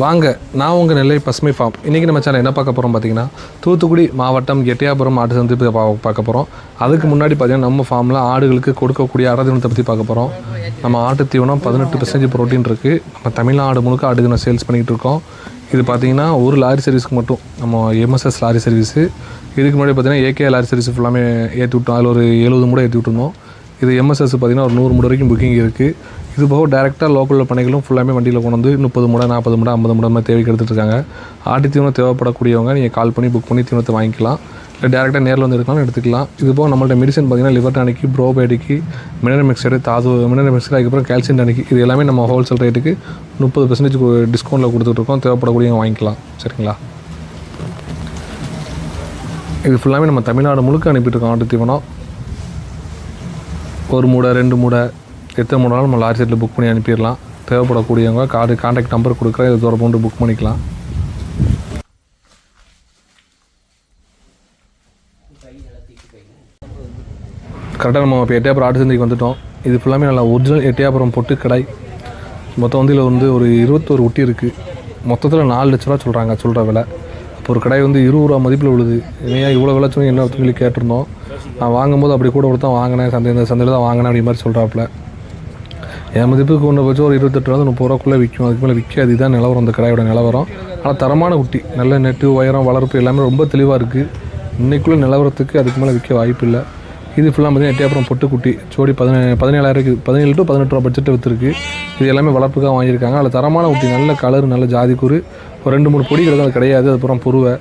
வாங்க நான் உங்கள் நெல்லை பசுமை ஃபார்ம் இன்றைக்கி நம்ம சேனல் என்ன பார்க்க போகிறோம் பார்த்தீங்கன்னா தூத்துக்குடி மாவட்டம் எட்டியாபுரம் ஆட்டு சந்தை பார்க்க போகிறோம் அதுக்கு முன்னாடி பார்த்தீங்கன்னா நம்ம ஃபார்மில் ஆடுகளுக்கு கொடுக்கக்கூடிய அடை தீவனத்தை பற்றி பார்க்க போகிறோம் நம்ம ஆட்டு தீவனம் பதினெட்டு பர்சன்டேஜ் ப்ரோட்டீன் இருக்குது நம்ம தமிழ்நாடு முழுக்க ஆடு தீவனம் சேல்ஸ் பண்ணிகிட்டு இருக்கோம். இது பார்த்தீங்கன்னா ஒரு லாரி சர்வீஸ்க்கு மட்டும். நம்ம எம்எஸ்எஸ் லாரி சர்வீஸு இதுக்கு முன்னாடி பார்த்தீங்கன்னா ஏகே லாரி சர்வீஸ் ஃபுல்லாமே ஏற்றி விட்டோம். அதில் ஒரு எழுபது மூட ஏற்றி விட்டுருந்தோம். இது எம்எஸ்எஸ் பார்த்தீங்கன்னா ஒரு நூறு மூட வரைக்கும் புக்கிங் இருக்குது இது போக டேரெக்டாக லோக்கலில் பணிகளும் ஃபுல்லாமே வண்டியில் கொண்டு வந்து முப்பது மூடை நாற்பது மூடை ஐம்பது மூடை மாதிரி தேவைக்கு எடுத்துகிட்டு இருக்காங்க. தீவனம் தேவைப்படக்கூடியவங்க நீங்கள் கால் பண்ணி புக் பண்ணி தீவனத்தை வாங்கிக்கலாம். இல்லை டேரெக்டாக நேரில் வந்து எடுக்கலாம் எடுத்துக்கலாம். இது போக நம்மள்ட்ட மெடிசன் பார்த்தீங்கன்னா liver tonic probiotic mineral mixture தாது மினரல் மிக்சர் அதுக்கப்புறம் கால்சியம் டானிக்கு இது எல்லாமே நம்ம ஹோல்சேல் ரேட்டுக்கு முப்பது பர்சன்டேஜ் டிஸ்கவுண்ட்டில் கொடுத்துட்ருக்கோம் தேவைப்படக்கூடியவங்க வாங்கிக்கலாம். சரிங்களா? இது ஃபுல்லாமே நம்ம தமிழ்நாடு முழுக்க அனுப்பிட்டு இருக்கோம் ஆட்டு தீவனம். ஒரு மூடை ரெண்டு மூடை எத்தனை மூடாலும் நம்ம லாரி செட்டில் புக் பண்ணி அனுப்பிடலாம். தேவைப்படக்கூடியவங்க கார்டு கான்டாக்ட் நம்பர் கொடுக்குறேன். இது தூரம் கொண்டு புக் பண்ணிக்கலாம். கரெக்டாக நம்ம இப்போ எட்டயபுரம் ஆட்டு சந்தைக்கு வந்துட்டோம். இது ஃபுல்லாமே நல்லா ஒரிஜினல் எட்டயபுரம் பொட்டு கடை. மொத்தம் வந்து இதில் வந்து ஒரு இருபத்தோரு ஒட்டி இருக்குது மொத்தத்தில் நாலு லட்ச ரூபா சொல்கிறாங்க சொல்கிற விலை. அப்போ ஒரு கடை வந்து இருபது ரூபா மதிப்பில் விழுது. ஏன் இவ்வளோ விலை சொல்லி என்ன சொல்லி கேட்டிருந்தோம்? நான் வாங்கும்போது அப்படி கூட கொடுத்தா வாங்கினேன். சந்தை இந்த சந்தையில் தான் வாங்கினேன் அப்படி மாதிரி சொல்கிறாப்புல என் மதிப்புக்கு ஒன்று வச்சு ஒரு இருபத்தெட்டு ரூபா முப்பது ரூபாக்குள்ளே விற்கும். அதுக்கு மேலே விற்காது. இதுதான் நிலவரம். அந்த கடையோட நிலவரம். ஆனால் தரமான குட்டி நல்ல நெட்டு உயரம் வளர்ப்பு எல்லாமே ரொம்ப தெளிவாக இருக்குது இன்றைக்குள்ளே நிலவரத்துக்கு அதுக்கு மேலே விற்க வாய்ப்பு இல்லை இது ஃபுல்லாக பார்த்தீங்கன்னா எட்டயப்புறம் பொட்டுக்குட்டி ஜோடி பதினே பதினேழாயிரம் பதினேழு டு பதினெட்டு ரூபா பட்ஜெட்டை விற்றுருக்கு இது எல்லாமே வளர்ப்புக்காக வாங்கியிருக்காங்க. அதில் தரமான குட்டி நல்ல கலர் நல்ல ஜாதி கூறு. ஒரு ரெண்டு மூணு பொடி கிடக்கும் அது கிடையாது. அதுக்கப்புறம் புருவை.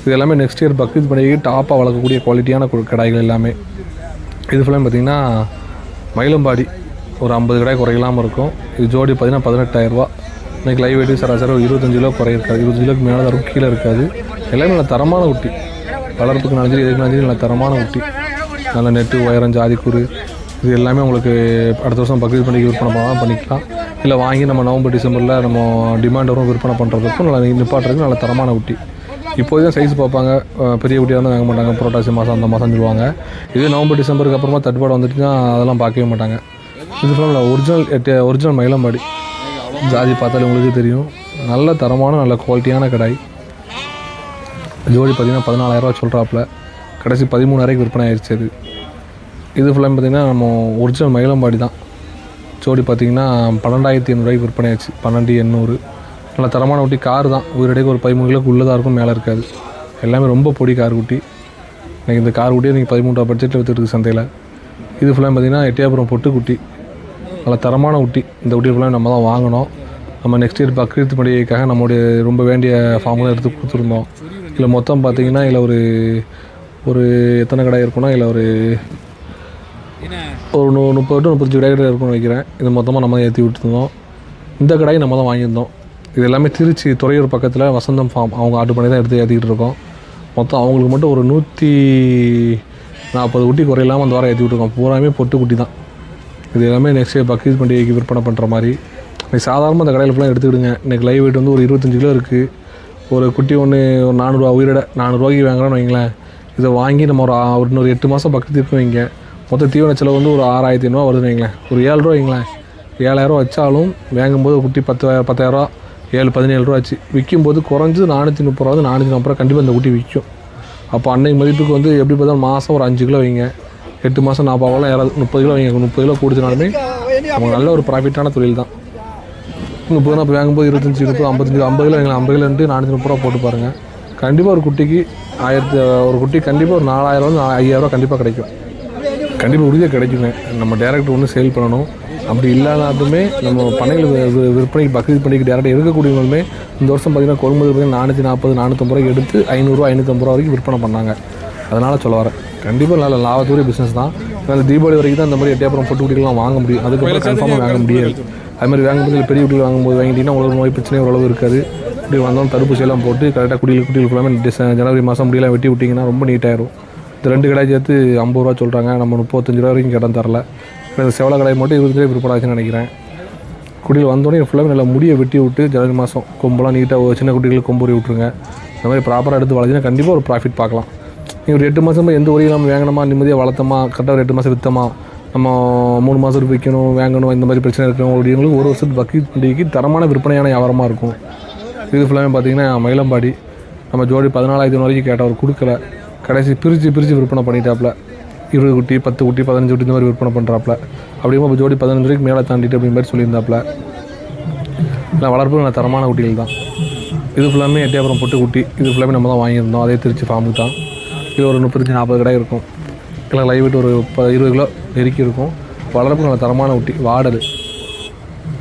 இது எல்லாமே நெக்ஸ்ட் இயர் பக்ரீத் பண்டிகை டாப்பாக வளர்க்கக்கூடிய குவாலிட்டியான கு- கடாய்கள் எல்லாமே. இது ஃபுல்லாக பார்த்தீங்கன்னா மயிலம்பாடி. ஒரு ஐம்பது கடாய் குறையில்லாமல் இருக்கும். இது ஜோடி பார்த்தீங்கன்னா பதினெட்டாயிரரூபா இன்றைக்கி லைவ் வெயிட்டு சராசரி ஒரு இருபத்தஞ்சு கிலோ குறை இருக்காது இருபத்தஞ்சு கிலோக்கு மேலே தரும் இருக்கும். கீழே இருக்காது. எல்லாமே நல்ல தரமான குட்டி வளர்ப்புக்கு நாலஞ்சு எதுக்கு நாலஞ்சு நல்ல தரமான குட்டி நல்ல நெட்டு உயரம் ஜாதிக்கூறு இது எல்லாமே உங்களுக்கு அடுத்த வருஷம் பக்ரீத் பண்டிகை விற்பனை பண்ணலாம் பண்ணிக்கலாம். இல்லை வாங்கி நம்ம நவம்பர் டிசம்பரில் நம்ம டிமாண்ட் வரும் விற்பனை பண்ணுறதுக்கும் நல்லா நிப்பாட்டுறதுக்கு நல்ல தரமான குட்டி இப்போது தான் சைஸ் பார்ப்பாங்க பெரிய குட்டியாக இருந்தால் வாங்க மாட்டாங்க. புரட்டாசி மாதம் அந்த மாதம் சொல்லுவாங்க. இதே நவம்பர் டிசம்பருக்கு அப்புறமா தட்டுப்பாடு வந்துட்டுனா அதெல்லாம் பார்க்கவே மாட்டாங்க. இது ஃபுல்லாக ஒரிஜினல் எட்டு ஒரிஜினல் மயிலம்பாடி. ஜாதி பார்த்தாலே உங்களுக்கு தெரியும். நல்ல தரமான நல்ல குவாலிட்டியான கடாய். ஜோடி பார்த்தீங்கன்னா பதினாலாயிரரூவா சொல்கிறாப்புல கடைசி பதிமூணாயிரம் விற்பனை ஆயிடுச்சு அது. இது ஃபுல்லாக பார்த்திங்கன்னா நம்ம ஒரிஜினல் மயிலம்பாடி தான். ஜோடி பார்த்தீங்கன்னா பன்னெண்டாயிரத்தி எண்ணூறுவாய்க்கு விற்பனை ஆச்சு. பன்னெண்டு எண்ணூறு. நல்லா தரமான குட்டி கார் தான். உயிரடைக்கு ஒரு பதிமூணு கிலோக்கு உள்ளதாக இருக்கும் மேலே இருக்காது. எல்லாமே ரொம்ப பொடி கார் குட்டி. எனக்கு இந்த கார் குட்டியே நீங்கள் பதிமூன்றா பட்ஜெட்டில் விற்றுருக்கு சந்தையில். இது ஃபுல்லாக பார்த்தீங்கன்னா எட்டியாபுரம் பொட்டு குட்டி. நல்லா தரமான குட்டி. இந்த குட்டி ஃபுல்லாக நம்ம தான் வாங்கினோம். நம்ம நெக்ஸ்ட் இயர் பக்ரீத் பண்டிகைக்காக நம்மளுடைய ரொம்ப வேண்டிய ஃபார்ம்லாம் எடுத்து கொடுத்துருந்தோம். இதில் மொத்தம் பார்த்தீங்கன்னா இதில் ஒரு ஒரு எத்தனை கடை இருக்குன்னா இதில் ஒரு ஒரு நூ முப்பது டு முப்பத்தஞ்சு கடை இருக்கும்னு நினைக்கிறேன் இது மொத்தமாக நம்ம தான் ஏற்றி விட்டுருந்தோம். இந்த கடையை நம்ம தான் வாங்கியிருந்தோம். இது எல்லாமே திருச்சி துறையூர் பக்கத்தில் வசந்தம் ஃபார்ம் அவங்க ஆர்டர் பண்ணி தான் எடுத்து ஏற்றிக்கிட்டு இருக்கோம். மொத்தம் அவங்களுக்கு மட்டும் ஒரு நூற்றி நாற்பது குட்டி குறையில்லாமல் அந்த வாரம் ஏற்றி விட்டுருக்கோம். பூராமே பொட்டு குட்டி தான். இது எல்லாமே நெக்ஸ்ட் பக்ரீத் பண்டிகைக்கு விற்பனை பண்ணுற மாதிரி. இன்னைக்கு சாதாரணமாக அந்த கடையில் ஃபுல்லாக எடுத்துக்கிடுங்க. இன்றைக்கி லைவ் வெயிட் வந்து ஒரு இருபத்தஞ்சு கிலோ இருக்குது ஒரு குட்டி ஒன்று ஒரு நானூறுரூவா உயிரிட நானூறுரூவாய்க்கு வாங்குறோன்னு வைங்களேன். இதை வாங்கி நம்ம ஒரு ஒரு இன்னொரு எட்டு மாதம் பக்கத்துக்கு வைங்க. மொத்த தீவன செலவு வந்து ஒரு ஆறாயிரத்தி ஐநூறுவா வருதுன்னு வைங்களேன். ஒரு ஏழு ரூபா வைங்களேன். ஏழாயிரரூவா வச்சாலும் வாங்கும்போது குட்டி பத்து பத்தாயிரரூவா ஏழு பதினேழு ரூபா ஆச்சு விற்கும்போது குறைஞ்சது நானூற்றி முப்பது ரூபா நானூற்றி நாற்பது ரூபா கண்டிப்பாக இந்த குட்டி விற்கும் அப்போ அன்னைக்கு மதிப்புக்கு வந்து எப்படி பார்த்தாலும் மாதம் ஒரு அஞ்சு கிலோ வைங்க. எட்டு மாதம் நாற்பது ரூபா யாராவது முப்பது கிலோ வைங்க. முப்பது கிலோ கொடுத்தனாலுமே நமக்கு நல்ல ஒரு ப்ராஃபிட்டான தொழில் தான். முப்பது நாற்பது வாங்கும்போது இருபத்தஞ்சி இருபது ஐம்பத்தஞ்சு ஐம்பது கிலோ வைங்களேன். ஐம்பது கிலோ நானூற்றி முப்பது ரூபா போட்டு பாருங்கள் கண்டிப்பாக ஒரு குட்டிக்கு ஆயிரத்தி ஒரு குட்டி கண்டிப்பாக ஒரு நாலாயிரம் ஐயாயிரரூவா ஐயாயிரம் கண்டிப்பாக கிடைக்கும். கண்டிப்பாக உறுதியாக கிடைக்குங்க. நம்ம டேரக்ட் ஒன்று சேல் பண்ணணும். அப்படி இல்லாதாலுமே நம்ம பண்ணைகள் விற்பனைக்கு பக்ரீத் பண்ணிக்கு டேரெக்டாக எடுக்கக்கூடியவங்களுமே இந்த வருஷம் பார்த்தீங்கன்னா கொள்முதல் பார்த்தீங்கன்னா நானூற்றி நாற்பது நானூற்றம்பது ரூபாய்க்கு எடுத்து ஐநூறுரூவா ஐநூற்றம்பது ரூபா வரைக்கும் விற்பனை பண்ணாங்க. அதனால் சொல்ல வரேன். கண்டிப்பாக நல்ல லாபத்துடைய பிஸ்னஸ் தான். அதனால் தீபாவளி வரைக்கும் தான் இந்த மாதிரி எட்டியாப்புறம் பொட்டு குட்டிகள்லாம் வாங்க முடியும். அதுக்கப்புறம் கன்ஃபார்மாக வாங்க முடியாது. அது மாதிரி வாங்கும்போது பெரிய குட்டிகள் வாங்கும்போது வாங்கிட்டீங்கன்னா உங்களுக்கு நோய் பிரச்சனை ஓரளவு இருக்காது. இப்படி வந்தோம் தடுப்பூசி எல்லாம் போட்டு கரெக்டாக குடியில் குட்டிகள் ஃபுல்லாமே டிச ஜனவரி மாதம் முடியெல்லாம் வெட்டி விட்டிங்கன்னா ரொம்ப நீட்டாயிரும் இந்த ரெண்டு கடை சேர்த்து ஐம்பது ரூபா சொல்கிறாங்க நம்ம முப்பத்தஞ்சு ரூபா வரைக்கும் கடன் தரல. இந்த செவல கடை மட்டும் இருபது ரூபாய் விற்பனை ஆச்சுன்னு நினைக்கிறேன். குடியில் வந்தோடனே ஃபுல்லாக நல்லா முடியை வெட்டி விட்டு ஜனவரி மாதம் கொம்பெல்லாம் நீட்டாக சின்ன குட்டிகளுக்கு கொம்புரி விட்ருங்க இந்த மாதிரி ப்ராப்பராக எடுத்து வளர்த்தினா கண்டிப்பாக ஒரு ப்ராஃபிட் பார்க்கலாம். நீங்கள் ஒரு எட்டு மாதமாக எந்த ஒரே நம்ம வாங்கணுமா நிம்மதியாக வளர்த்தோமா? கரெக்டாக ஒரு எட்டு மாதம் விற்றமா நம்ம மூணு மாதம் விற்கணும் வாங்கணும் இந்த மாதிரி பிரச்சனை இருக்கிறவங்களுக்கு ஒரு வருஷத்துக்கு பக்கி பண்டிகைக்கு தரமான விற்பனையான வியாபாரமாக இருக்கும். இது ஃபுல்லாமே பார்த்தீங்கன்னா மயிலம்பாடி. நம்ம ஜோடி பதினாலாயிரத்தி வரைக்கும் கேட்டவர் கொடுக்கல. கடைசி பிரித்து பிரித்து விற்பனை பண்ணிட்டாப்புல. இருபது குட்டி பத்து குட்டி பதினஞ்சு குட்டி இந்த மாதிரி விற்பனை பண்ணுறாப்புல அப்படியும் ஜோடி பதினஞ்சு வரைக்கும் மேலே தாண்டிட்டு அப்படி மாதிரி சொல்லியிருந்தாப்புல. இல்லை வளர்ப்பு நல்ல தரமான குட்டிகள் தான். இது ஃபுல்லாமே எட்டியாபுரம் பொட்டு குட்டி. இது ஃபுல்லாமே நம்ம தான் வாங்கியிருந்தோம். அதே திருச்சி ஃபார்முக்கு தான். இது ஒரு முப்பத்தஞ்சு நாற்பது கடை இருக்கும். இல்லை லைவ் விட்டு ஒரு ப இருபது கிலோ நெருக்கி இருக்கும். வளர்ப்பு நல்ல தரமான குட்டி. வாடல்.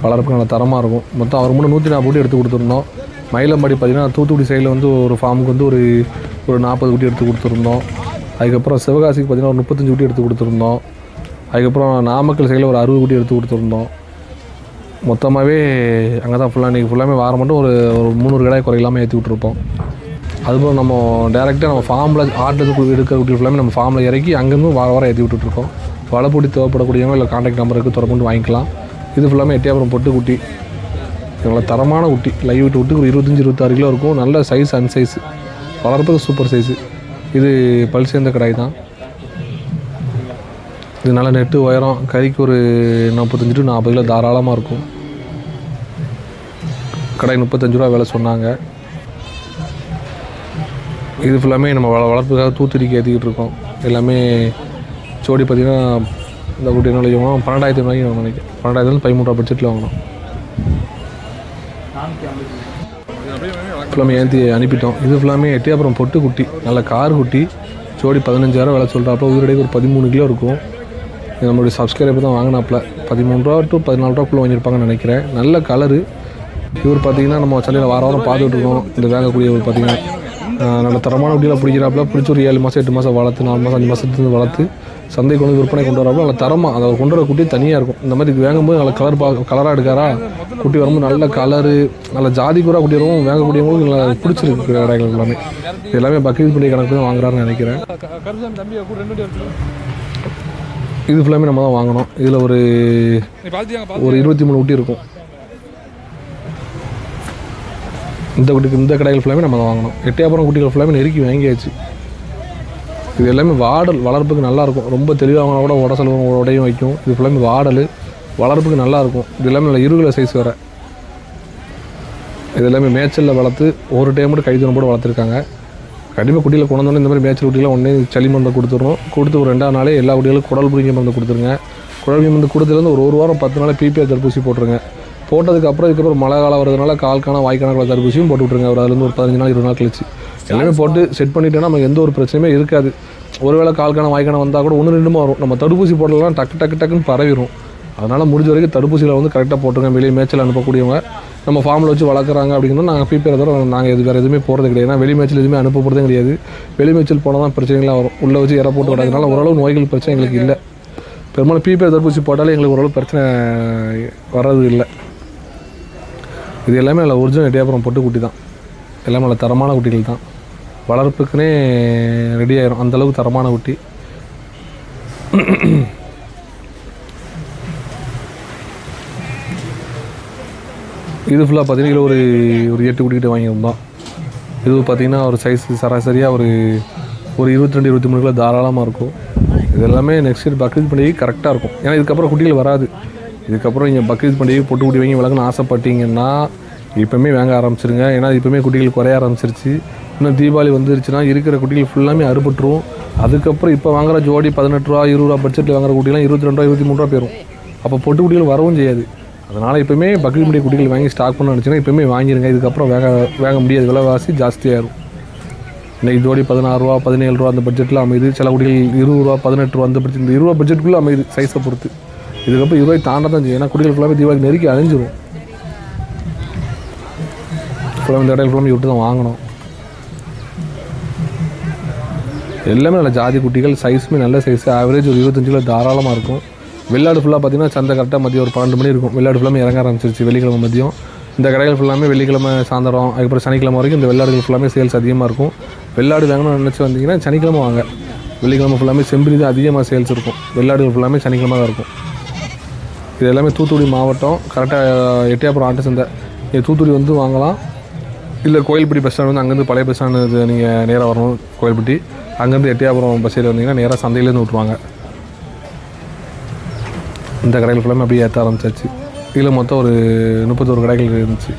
வளர்ப்பு நல்ல தரமாக இருக்கும். மொத்தம் அவர் முன்னே நூற்றி நாற்பது குட்டி எடுத்து கொடுத்துருந்தோம். மயிலம்பாடி பார்த்தீங்கன்னா தூத்துக்குடி சைடில் வந்து ஒரு ஃபார்முக்கு வந்து ஒரு ஒரு நாற்பது குட்டி எடுத்து கொடுத்துருந்தோம். அதுக்கப்புறம் சிவகாசிக்கு பார்த்தீங்கன்னா ஒரு முப்பத்தஞ்சு குட்டி எடுத்து கொடுத்துருந்தோம். அதுக்கப்புறம் நாமக்கல் சைடில் ஒரு அறுபது குட்டி எடுத்து கொடுத்துருந்தோம். மொத்தமாகவே அங்கே தான் ஃபுல்லாக இன்றைக்கி ஃபுல்லாமே வாரம் மட்டும் ஒரு ஒரு முந்நூறு கடை குறையில்லாமல் ஏற்றி விட்ருப்போம் அதுபோல் நம்ம டேரெக்டாக நம்ம ஃபார்மில் ஆட்டில் எடுக்கிற குட்டி ஃபுல்லாமே நம்ம ஃபார்மில் இறக்கி அங்கேருந்து வார வாரம் ஏற்றி விட்டுட்ருக்கோம் வலைப்பூட்டி தேவைப்படக்கூடியவங்க இல்லை காண்டாக்ட் நம்பருக்கு தொடர்பு வாங்கிக்கலாம். இது ஃபுல்லாமே எட்டியாபுரம் பொட்டு குட்டி நல்ல தரமான குட்டி. லைவ் விட்டு விட்டு ஒரு இருபத்தஞ்சி இருபத்தாறு கிலோ இருக்கும். நல்ல சைஸ் அன் சைஸ் வளர்ப்புக்கு சூப்பர் சைஸு இது பல் சேர்ந்த கடாய் தான். இது நல்ல நெட்டு உயரம் கறிக்கு ஒரு நாற்பத்தஞ்சு டு நாற்பது கிலோ தாராளமாக இருக்கும். கடாய் முப்பத்தஞ்சு ரூபா வேலை சொன்னாங்க. இது ஃபுல்லாமே நம்ம வள வளர்ப்புக்காக தூத்துடிக்கு ஏற்றிக்கிட்டு இருக்கோம். எல்லாமே ஜோடி பார்த்திங்கன்னா இந்த குட்டி என்ன வாங்கினோம் பன்னெண்டாயிரத்தி வாங்கி நினைக்கிறேன். பன்னெண்டாயிரத்துலேருந்து பதிமூணு ரூபா பட்ஜெட்டில் வாங்கணும். ஃபுல்லாமே ஏற்றி அனுப்பிட்டோம். இது ஃபுல்லாமே எட்டி அப்புறம் பொட்டு குட்டி நல்ல கார் குட்டி. ஜோடி பதினஞ்சாயிரம் விலை சொல்கிறாப்புல உயிரடைக்கு ஒரு பதிமூணு கிலோ இருக்கும். நம்மளுடைய சப்ஸ்கிரைபர் தான் வாங்கினாப்புல. பதிமூணு ரூபா டு பதினாலு ரூபாக்குள்ளே வாங்கியிருப்பாங்கன்னு நினைக்கிறேன். நல்ல கலரு இவர் பார்த்தீங்கன்னா நம்ம சந்தையில் வார வாரம் பார்த்துட்ருக்கோம் இந்த வேங்கக்கூடியவர் பார்த்தீங்கன்னா. நல்ல தரமான வண்டியில் பிடிக்கிறாப்புல. பிடிச்சி ஒரு ஏழு மாதம் எட்டு மாதம் வளர்த்து நாலு மாதம் அஞ்சு மாதத்துலேருந்து வளர்த்து சந்தைக்கு வந்து விற்பனை கொண்டு வரப்போ நல்ல தரமாக அதை கொண்டு வர குட்டி தனியாக இருக்கும். இந்த மாதிரி வேங்கும்போது நல்ல கலர் பா கலராக எடுக்காரா? குட்டி வரும்போது நல்ல கலரு நல்ல ஜாதி கூட குட்டி வரும் வேங்கக்கூடியவங்களுக்கு நல்லா பிடிச்சிருக்கு கடைகள் எல்லாமே. எல்லாமே பக்ரீத் பண்டிகை கணக்கு தான் வாங்குறாருன்னு நினைக்கிறேன். இது ஃபுல்லாமே நம்ம தான் வாங்கணும். இதில் ஒரு ஒரு இருபத்தி மூணு குட்டி இருக்கும். இந்த குட்டிக்கு இந்த கடைகள் ஃபுல்லாமே நம்ம தான் வாங்கணும். எட்டியாபுரம் குட்டிகள் ஃபுல்லாமே நெருக்கி வாங்கியாச்சு. இது எல்லாமே வாடல் வளர்ப்புக்கு நல்லாயிருக்கும். ரொம்ப தெளிவாக கூட உட செலவு உடையும் வைக்கும். இது ஃபுல்லாமே வாடல் வளர்ப்புக்கு நல்லா இருக்கும் இது எல்லாமே நல்ல இருகுல சைஸ் வேறு. இது எல்லாமே மேய்ச்சலில் வளர்த்து ஒரு டைம் மட்டும் கைத்தனம் போட்டு வளர்த்துருக்காங்க. கண்டிப்பாக குட்டியில் கொண்டு வந்தோடனே இந்த மாதிரி மேய்ச்சல் குட்டியில் உடனே சளி மருந்தை கொடுத்துட்றோம் கொடுத்து ஒரு ரெண்டாவது நாளே எல்லா குட்டிகளுக்கும் குடல் புரிஞ்சி மருந்து கொடுத்துருங்க. குடல் மருந்து கொடுத்துலேருந்து ஒரு ஒரு வாரம் பத்து நாள் பிபிஆர் தடுப்பூசி போட்டுருங்க. போட்டதுக்கு அப்புறம் இதுக்கப்புறம் மழை காலம் வரதுனால கால்கான வாய்க்கான தடுப்பூசியும் போட்டு விட்ருங்க ஒரு அதுலேருந்து ஒரு பதினஞ்சு நாள் இருபது நாள் கழிச்சு. எல்லாமே போட்டு செட் பண்ணிட்டோன்னா நமக்கு எந்த ஒரு பிரச்சனையுமே இருக்காது. ஒருவேளை கால்கான வாய்க்கான வந்தால் கூட ஒன்று ரெண்டுமா வரும். நம்ம தடுப்பூசி போடலாம் டக்கு டக்கு டக்குன்னு பரவிடும் அதனால் முடிஞ்ச வரைக்கும் தடுப்பூசியில் வந்து கரெக்டாக போட்டுருங்க. வெளியே மேய்ச்சல் அனுப்பக்கூடியவங்க. நம்ம ஃபார்மில் வச்சு வளர்க்குறாங்க அப்படின்னா நாங்கள் பிபிஆர் தவிர நாங்கள் எது வேறு எதுவுமே போகிறது கிடையாது. ஏன்னா வெளி மேய்ச்சல் எதுவுமே அனுப்ப போகிறதே கிடையாது. வெளி மேய்ச்சல் போனால் தான் பிரச்சனைகள்லாம் வரும். உள்ளே வச்சு இற போட்டு விடாதனால ஓரளவு நோய்கள் பிரச்சனை எங்களுக்கு இல்லை. பெரும்பாலும் பிபிஆர் தடுப்பூசி போட்டாலே எங்களுக்கு ஓரளவு பிரச்சனை வர்றது இல்லை. இது எல்லாமே நல்ல ஒரிஜினல் எட்டியாபுரம் பொட்டு குட்டி தான். எல்லாமே நல்ல தரமான குட்டிகள் தான். வளர்ப்புக்குனே ரெடி ஆயிரும். அந்தளவுக்கு தரமான குட்டி. இது ஃபுல்லாக பார்த்தீங்கன்னா ஒரு ஒரு எட்டு குட்டிக்கிட்ட வாங்கியிருந்தோம். இது பார்த்திங்கன்னா ஒரு சைஸ் சராசரியாக ஒரு ஒரு இருபத்தி ரெண்டு இருபத்தி மூணு கிலோ தாராளமாக இருக்கும். இது எல்லாமே நெக்ஸ்ட் இயர் பக்ரீத் பண்டிகை கரெக்டாக இருக்கும். ஏன்னா இதுக்கப்புறம் குட்டிகள் வராது. இதுக்கப்புறம் நீங்கள் பக்ரீத் பண்டிகை பொட்டு குட்டி வாங்கி வளர்க்கணும்னு ஆசைப்பட்டீங்கன்னா இப்போமே வாங்க ஆரம்பிச்சிருங்க. ஏன்னா இப்போமே குட்டிகள் குறைய ஆரம்பிச்சிருச்சு. இன்னும் தீபாவளி வந்துருச்சுன்னா இருக்கிற குட்டிகள் ஃபுல்லாமே அறுபட்டுரும். அதுக்கப்புறம் இப்போ வாங்குற ஜோடி பதினெட்டு ரூபா இருபது ரூபா பட்ஜெட்டில் வாங்குற குட்டிலாம் இருபத்தி ரெண்டு ரூபா இருபத்தி மூணு ரூபா போயிடும் அப்போ பொட்டு குட்டிகள் வரவும் செய்யாது. அதனால் இப்போமே பக்ரீத் பண்டிகை குட்டிகள் வாங்கி ஸ்டாக் பண்ண நினச்சிங்கன்னா இப்போமே வாங்கிடுங்க இதுக்கப்புறம் வேக வாங்க முடியாது. விலைவாசி ஜாஸ்தியாகிடும் இன்றைக்கி ஜோடி பதினாறு ரூபா பதினேழு ரூபா அந்த பட்ஜெட்டில் அமையுது. சில குடிகள் இருபது ரூபா பதினெட்டு ரூபா அந்த பட்ஜெட் இந்த இருபது பட்ஜெட்டுக்குள்ளே அமையுது சைஸை பொறுத்து. இதுக்கப்புறம் இருபது தாண்ட தான் செய்யும். ஏன்னா குடிகள் ஃபுல்லாக தீபாவளி நெருக்கி அழிஞ்சிடும் ஃபுல்லாக இந்த இடையில ஃபுல்லாக விட்டு தான் வாங்கணும். எல்லாமே நல்ல ஜாதி குட்டிகள் சைஸுமே நல்ல சைஸ் ஆவரேஜ் ஒரு இருபத்தஞ்சு கிலோ தாராளமாக இருக்கும். வெள்ளாடு ஃபுல்லாக பார்த்தீங்கன்னா சந்தை கரெக்டாக மதியம் ஒரு பன்னெண்டு மணி இருக்கும். வெள்ளாடு ஃபுல்லாமே இறங்க ஆரம்பிச்சிருச்சு. வெள்ளிக்கிழமை மதியம். இந்த கடைகள் ஃபுல்லாமே வெள்ளிக்கிழமை சாயந்தரம் அதுக்கப்புறம் சனிக்கிழமை வரைக்கும் இந்த வெள்ளாடுகள் ஃபுல்லாமே சேல்ஸ் அதிகமாக இருக்கும். வெள்ளாடு வாங்கணும்னு நினச்சி வந்தீங்கன்னா சனிக்கிழமை வாங்க. வெள்ளிக்கிழமை ஃபுல்லாமே செம்பிலி தான் அதிகமாக சேல்ஸ் இருக்கும். வெள்ளாடுகள் ஃபுல்லாமே சனிக்கிழமை தான் இருக்கும். இது எல்லாமே தூத்துக்குடி மாவட்டம். கரெக்டாக எட்டியாபுரம் ஆட்டு சந்தை. இது தூத்துக்குடி வந்து வாங்கலாம். இல்லை கோயில்பட்டி பஸ் ஸ்டாண்ட் வந்து அங்கேருந்து பழைய பஸ் ஸ்டாண்டு நீங்கள் நேராக வரணும் கோயில்பட்டி. அங்கேருந்து எட்டியாபுரம் பஸ் ஏறி வந்தீங்கன்னா நேராக சந்தையிலேருந்து விட்ருவாங்க இந்த கடைகள் ஃபுல்லாமே அப்படியே ஏற்ற ஆரம்பிச்சாச்சு. இதில் மொத்தம் ஒரு முப்பத்தோரு கடைகள் இருந்துச்சு.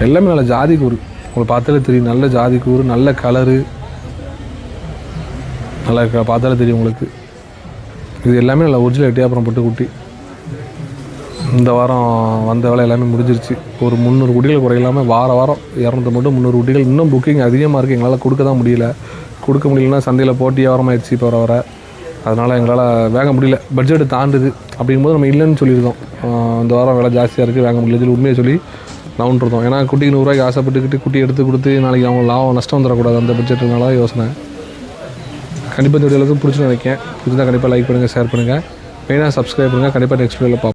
எல்லாமே நல்ல ஜாதி கூறு. உங்களை பார்த்தாலே தெரியும் நல்ல ஜாதி கூறு நல்ல கலரு நல்லா க- பார்த்தாலே தெரியும் உங்களுக்கு. இது எல்லாமே நல்லா ஒரிஜினல் எட்டியாபுரம் போட்டு குட்டி இந்த வாரம் வந்த வேலை எல்லாமே முடிஞ்சிருச்சு. ஒரு முந்நூறு குட்டிகள் குறையில்லாமல் வார வாரம் இரநூத்தி மட்டும் முந்நூறு குட்டிகள். இன்னும் புக்கிங் அதிகமாக இருக்குது எங்களால் கொடுக்க தான் முடியல. கொடுக்க முடியலன்னா சந்தையில் போட்டி வியாபாரமாயிடுச்சு இப்போ வர வர. அதனால் எங்களால் வேக முடியல. பட்ஜெட்டு தாண்டுது. அப்படிங்கும்போது நம்ம இல்லைன்னு சொல்லியிருந்தோம். இந்த வாரம் விலை ஜாஸ்தியாக இருக்குது வேக முடியல உண்மையை சொல்லி நவுன்ட்ருந்தோம். ஏன்னா குட்டிக்கு நூறுரூவாய்க்கு ஆசைப்பட்டுக்கிட்டு குட்டி எடுத்து கொடுத்து நாளைக்கு அவங்க லாபம் நஷ்டம் தரக்கூடாது அந்த பட்ஜெட்டுனால யோசனை. கண்டிப்பாக இந்த வீடியோவில் பிடிச்சி நினைக்கிறேன். பிடிச்சிருந்தா கண்டிப்பாக லைக் பண்ணுங்கள் ஷேர் பண்ணுங்கள் மெயினாக சப்ஸ்கிரைப் பண்ணுங்கள் கண்டிப்பாக நெக்ஸ்ட் வீடியோவில் பார்ப்போம்.